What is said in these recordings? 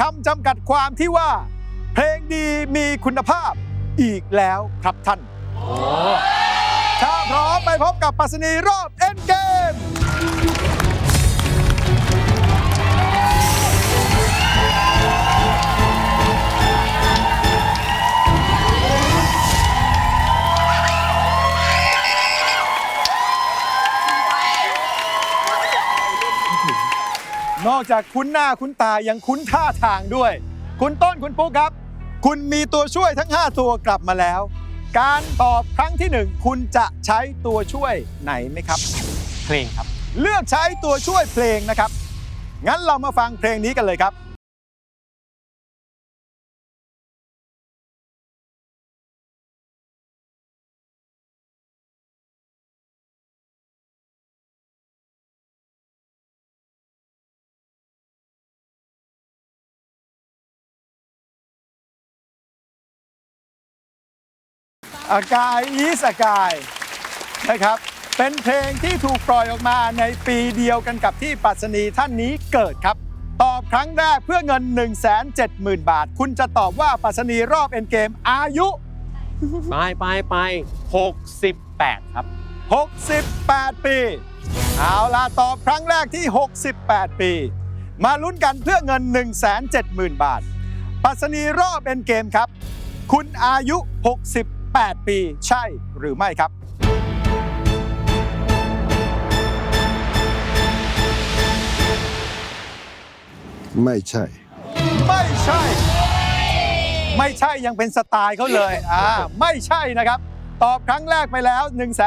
คำจำกัดความที่ว่า เพลงดีมีคุณภาพอีกแล้วครับท่าน ถ้าพร้อมไปพบกับปรัสนีรอบเอ็นเกม นอกจากคุ้นหน้าคุ้นตายังคุ้นท่าทางด้วย คุณต้นคุณปุ๊กครับ คุณมีตัวช่วยทั้ง 5 ตัวกลับมาแล้ว การตอบครั้งที่ 1 คุณจะใช้ตัวช่วยไหนไหมครับ เพลงครับ เลือกใช้ตัวช่วยเพลงนะครับ งั้นเรามาฟังเพลงนี้กันเลยครับ อากายอีสกายนะครับ เป็นเพลงที่ถูกปล่อยออกมาในปีเดียวกันกับที่ปรัชนีท่านนี้เกิดครับ ตอบครั้งแรกเพื่อเงิน 170,000 บาท คุณจะตอบว่าปรัชนีรอบเอ็นเกมอายุ ไปไปไป68 ครับ 68 ปี เอาล่ะตอบครั้งแรกที่ 68 ปี มาลุ้นกันเพื่อเงิน 170,000 บาทปรัสนีรอบเป็นเกมครับ คุณอายุ 68 ปีใช่หรือไม่ครับ ไม่ใช่ ไม่ใช่ ไม่ใช่ยังเป็นสไตล์เขาเลยอ่าไม่ใช่นะครับ ตอบครั้งแรกไปแล้ว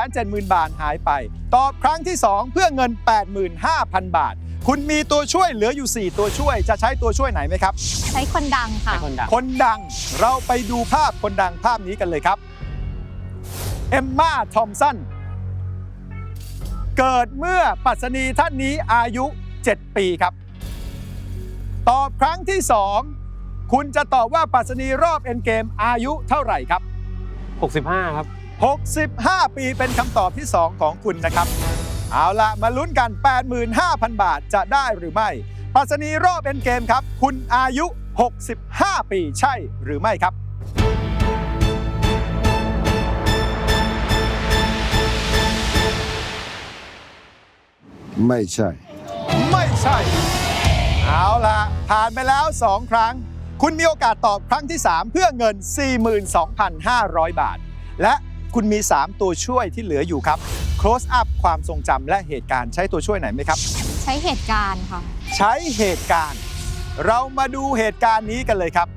170,000 บาทหายไป ตอบครั้งที่ 2 เพื่อเงิน 85,000 บาท คุณมีตัวช่วยเหลืออยู่ 4 ตัวช่วยจะใช้ตัวช่วยไหนไหมครับ ใช้คนดังค่ะให้คนดัง คนดังเราไปดูภาพคนดังภาพนี้กันเลยครับ เอมมาทอมสัน เกิดเมื่อปรัชนีท่านนี้อายุ 7 ปีครับ ตอบครั้งที่ 2 คุณจะตอบว่าปรัชนีรอบเอ็นเกมอายุเท่าไหร่ครับ 65 ครับ 65 ปีเป็นคำตอบที่ 2 ของคุณนะครับ เอาละมาลุ้นกัน 85,000 บาทจะได้หรือไม่ปรัชนีรอบเอ็นเกมครับ คุณอายุ 65 ปีใช่หรือไม่ครับ ไม่ใช่ ไม่ใช่ เอาละผ่านไปแล้ว 2 ครั้ง คุณมีโอกาสตอบครั้งที่ 3 เพื่อเงิน 42,500 บาท และคุณมี 3 ตัวช่วยที่เหลืออยู่ครับ close up ความทรงจำและเหตุการณ์ใช้ตัวช่วยไหนไหมครับ ใช้เหตุการณ์ค่ะ ใช้เหตุการณ์ เรามาดูเหตุการณ์นี้กันเลยครับ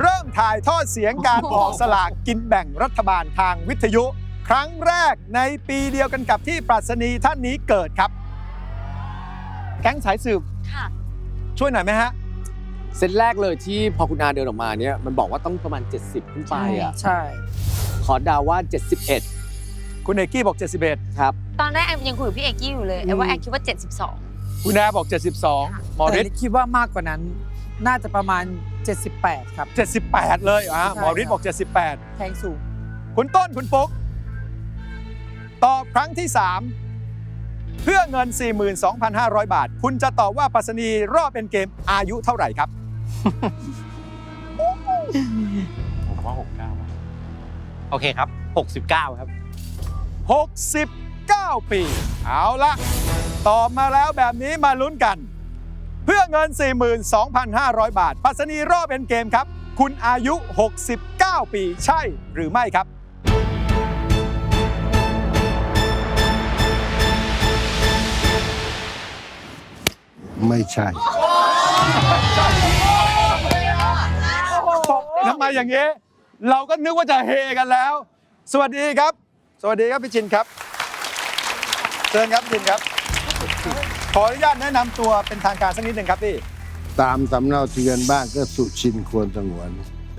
เริ่มถ่ายทอดเสียงการออกสลากกินแบ่งรัฐบาลทางวิทยุ ครั้งแรกในปีเดียวกันกับที่ปรัชนีท่านนี้เกิดครับ แก๊งสายสืบค่ะ ช่วยหน่อยไหมฮะ เซตแรกเลยที่พอคุณอาเดินออกมาเนี่ยมันบอกว่าต้องประมาณ 70 ขึ้นไปอะใช่ ขอเดาว่า 71 คุณเอกกี้บอก 71 ครับ ตอนแรกแอมยังคุยกับพี่เอกกี้อยู่เลยแอมว่าแอมคิดว่าคุณแอร์บอก 72หมอแต่ฤทธิ์คิดว่ามากกว่านั้น น่าจะประมาณ 78 ครับ 78 เลยอะใช่หมอฤทธิ์บอกแพงสูง78คุณต้นคุณปุ๊ก ตอบครั้งที่ 3 เพื่อเงิน 42,500 บาท คุณจะตอบว่าปรัสนีรอบเป็นเกมอายุเท่าไหร่ครับ ผมว่า69โอเคครับ 69 ครับ 69 ปี เอาละตอบมาแล้วแบบนี้มาลุ้นกัน เพื่อเงิน 42,500 บาทปรัสนีรอบเป็นเกมครับ คุณอายุ 69 ปี ใช่หรือไม่ครับ ไม่ใช่ ทำไมอย่างนี้ เราก็นึกว่าจะเฮกันแล้ว สวัสดีครับ สวัสดีครับพี่ชินครับเชิญครับพี่ชินครับ ขออนุญาตแนะนำตัวเป็นทางการสักนิดหนึ่งครับพี่ ตามสำเนาทะเบียนบ้านก็สุชินควรสงวน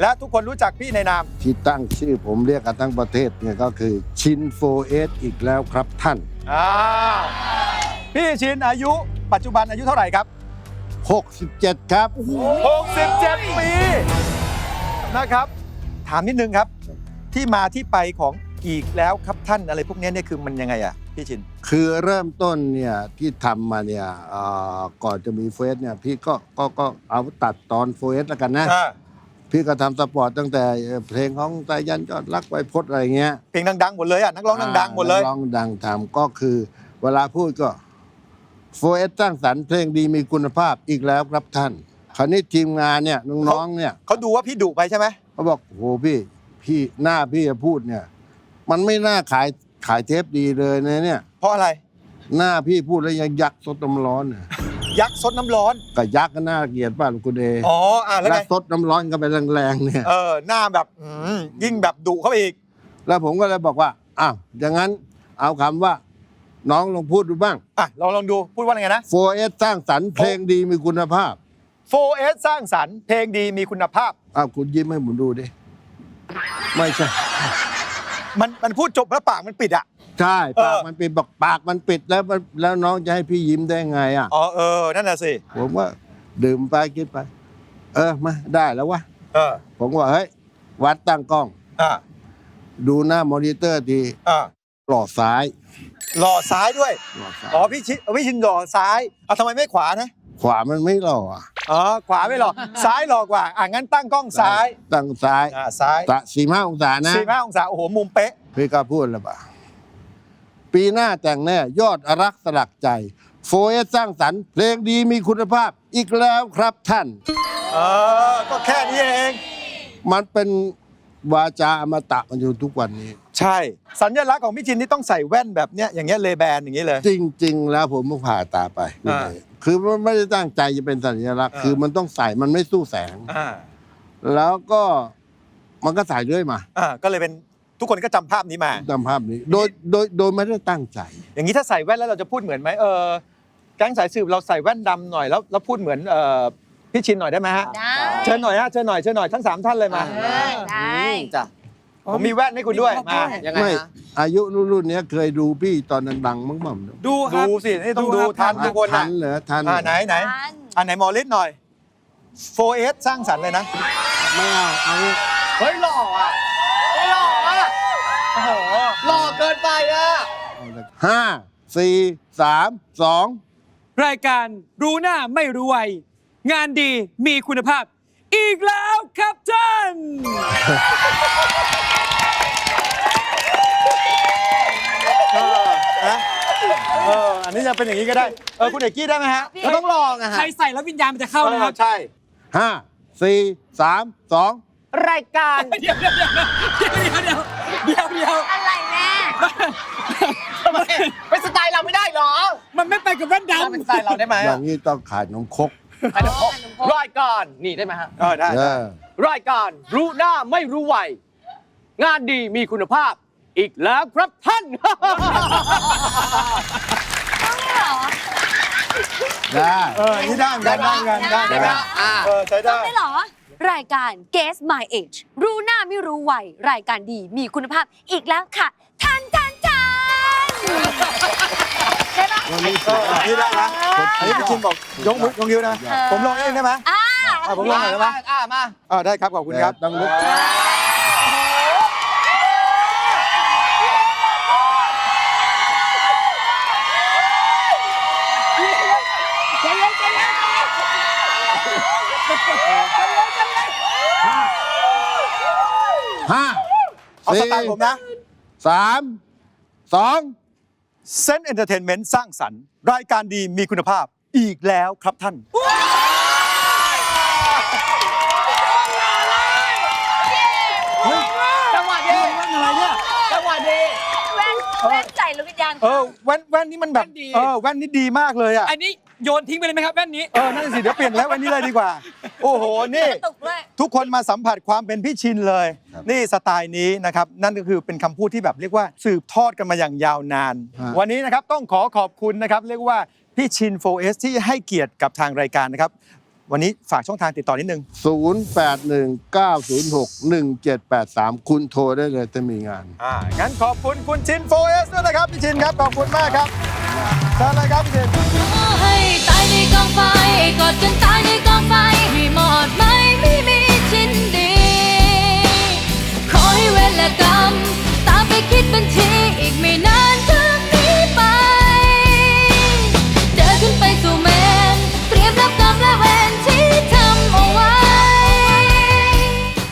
และทุกคนรู้จักพี่ในนาม ที่ตั้งชื่อผมเรียกกันทั้งประเทศเนี่ยก็คือชินโฟเอสอีกแล้วครับท่านอ้าวพี่ชินอายุ ปัจจุบันอายุเท่าไหร่ครับ 67 ครับ 67 ปี นะครับ ถามนิดนึงครับ ที่มาที่ไปของอีกแล้วครับท่านอะไรพวกเนี้ยเนี่ยคือมันยังไงอะพี่ชินคคือเริ่มต้นเนี่ยที่ทำมาเนี่ยเอ่อก่อนจะมีเฟสเนี่ยพี่ก็ก็ก็เอาตัดตอนเฟสแล้วกันนะอ่าพี่ก็ทำสปอร์ตตั้งแต่เพลงของสายันยอดรักไวพจน์อะไรเงี้ยเพลงดังๆหมดเลยอะนักร้องดังๆหมดเลย นักร้องดังทำก็คือ เวลาพูดก็ โฟเอสสร้างสรรค์เพลงดีมีคุณภาพอีกแล้วครับท่าน คราวนี้ทีมงานเนี่ยน้องๆเนี่ยเขาดูว่าพี่ดุไปใช่ไหมเขาบอกโหพี่พี่หน้าพี่จะพูดเนี่ย มันไม่น่าขายขายเทปดีเลยนะเนี่ย เพราะอะไร หน้าพี่พูดแล้วยังยักษ์สดน้ำร้อนเนี่ยยักษ์ซดน้ำร้อน ก็ยักษ์ก็น่าเกลียดป่ะลูกคุณเออ๋ออ่าแล้วแล้ไงวสดน้ำร้อนกันไปแรงๆเนี่ย เออหน้าแบบอืมยิ่งแบบดุเข้าไปอีก แล้วผมก็เลยบอกว่าอ้าวอย่างนั้นเอาคำว่า น้องลองพูดดูบ้าง อะลองลองดูพูดว่าไงนะโฟเอสสร้างสรรค์เพลงดีมีคุณภาพ 4S สร้างสรรค์เพลงดีมีคุณภาพ อ้าวคุณยิ้มให้ผมดูดิ ไม่ใช่ มันมันพูดจบแล้วปากมันปิดอะ ใช่เออปากมันปิดบอกปากมันปิดแล้วมันแล้วน้องจะให้พี่ยิ้มได้ไงอะ อ๋อเออนั่นน่ะสิผมว่าดื่มไปกินไป เออมาได้แล้ววะ เออผมก็ว่าเฮ้ย วัดตั้งกล้อง อ่าดูหน้ามอนิเตอร์ทีอ่าหลอดซ้าย หล่อซ้ายด้วย หลอดซ้ายอ๋อพี่ชิพี่ชินหล่อซ้ายเอาทำไมไม่ขวานะ ขวามันไม่หล่ออะอ๋อขวาไม่หล่อ ซ้ายหล่อกว่า อะงั้นตั้งกล้องซ้ายตั้งซ้ายอ่าซ้ายตะสี่ห้าองศานะสี่ห้าองศาโอ้โหมุมเป๊ะ พี่ก็พูดแล้วป่ะปีหน้าแต่งแน่ยอดรักสลักใจ โฟเอสสร้างสรรค์เพลงดีมีคุณภาพอีกแล้วครับท่าน เออ ก็แค่นี้เอง มันเป็น วาจาอมตะมันอยู่ทุกวันนี้ ใช่ สัญลักษณ์ของพี่ชินนี่ต้องใส่แว่นแบบเนี้ยอย่างเงี้ยเลแบนอย่างงี้เลย จริง ๆ แล้วผมต้องผ่าตาไป อ่า คือมันไม่ได้ตั้งใจจะเป็นสัญลักษณ์อ่าคือมันต้องใส่มันไม่สู้แสง อ่าแล้วก็มันก็ใส่เรื่อยมาอ่าก็เลยเป็นทุกคนก็จำภาพนี้มา ตามภาพนี้ โดยโดยโดยไม่ได้ตั้งใจ อย่างนี้ถ้าใส่แว่นแล้วเราจะพูดเหมือนไหมเออแก๊งสายสืบเราใส่แว่นดำหน่อยแล้วแล้วพูดเหมือนเออ พี่ชินหน่อยได้ไหมฮะ ได้เชิญหน่อยฮะ เชิญหน่อย เชิญหน่อยทั้งสามท่านเลยมาเออได้จ้ะผมมีแว่นให้คุณด้วย มา ยังไงไม่ฮะอายุรุ่นๆเนี้ยเคยดูพี่ตอนดังๆมั้งมั้งดูครัดูบสิ นี่ต้องดูดูครับ ทันทุกคนทันะนเหรอทันอ่าไหนไหน ทันอ่าไหนหมอฤทธิ์หน่อย 4S สร้างสรรค์เลยนะ ไม่เอาเอาเฮ้ยหล่ออะเฮ้ยหล่ออะโอ้โหหล่อเกินไปอะ เอาเลยห้าสี่สามสองรายการรู้หน้าไม่รู้วัย งานดีมีคุณภาพ อีกแล้วครับท่านเออนะเอออันนี้จะเป็นอย่างนี้ก็ได้ เออคุณเอกกี้ได้ไหมฮะก็ต้องลองอะฮะใครใส่แล้ววิญญาณมันจะเข้านะครับออใช่ ห้าสี่สามสองรายการเดี๋ยวเดี๋ยวเดี๋ยวเดี๋ยวเดี๋ยวเดี๋ยวอะไรแม่เป็นสไตล์เราไม่ได้เหรอ มันไม่ไปกับแว่นเป็นดำสไตล์เราได้ไหมอย่างนี้ต้องขายนมครก อันนี้รายการนี่ได้ไหมฮะ เออได้ เอได้อรายการรู้หน้าไม่รู้วัยงานดีมีคุณภาพอีกแล้วครับท่าน ได้ เอออันนี้ได้เหมือนกันได้เหมือนกันได้เหมือนกันอ่า เออใช้ได้ ได้เหรอ รายการ Guess My Age รู้หน้าไม่รู้วัยรายการดีมีคุณภาพอีกแล้วค่ะ ทันทันทัน ได้ปะวันนี้เอออันนี้ได้นะอันนี้พี่ชินบอกยกมือยกนิ้วนะเออผมลองเองได้ไหมอ่าอะผมลองหน่อยได้ไหมอ่ามาอ่าได้ครับขอบคุณครับต้องลุกใจเย็นใจเย็นห้าเอาสสี่ไตล์ผมนะสามสอง เซนเอนเตอร์เทนเมนต์สร้างสรรค์ รายการดีมีคุณภาพอีกแล้วครับท่าน จังหวะดีอะไรเนี่ยจังหวะดี แว่นแว่นใจหรือวิญญาณเออแว่นแว่นนี่มันแบบแว่นดี เออแว่นนี่ดีมากเลยอะ อันนี้ โยนทิ้งไปเลยไหมครับแว่นนี้ เออนั่นสิเดี๋ยวเปลี่ยนแล้วแว่นนี้เลยดีกว่า โอ้โหนี่ตกด้วย ทุกคนมาสัมผัสความเป็นพี่ชินเลยนี่สไตล์นี้นะครับ นั่นก็คือเป็นคำพูดที่แบบเรียกว่าสืบทอดกันมาอย่างยาวนานวันนี้นะครับต้องขอขอบคุณนะครับ เรียกว่าพี่ชิน 4S ที่ให้เกียรติกับทางรายการนะครับ วันนี้ฝากช่องทางติดต่อนิดนึงศูนย์แปดหนึ่งเก้าศูนย์หกหนึ่งเจ็ดแปดสามคุณโทรได้เลยถ้ามีงาน อ่า งั้นขอบคุณคุณชิน 4S ด้วยนะครับ พี่ชินครับ ขอบคุณมากครับเชิญเลยครับพี่ชิน ให้ตายในกองไฟกอดกันตายใน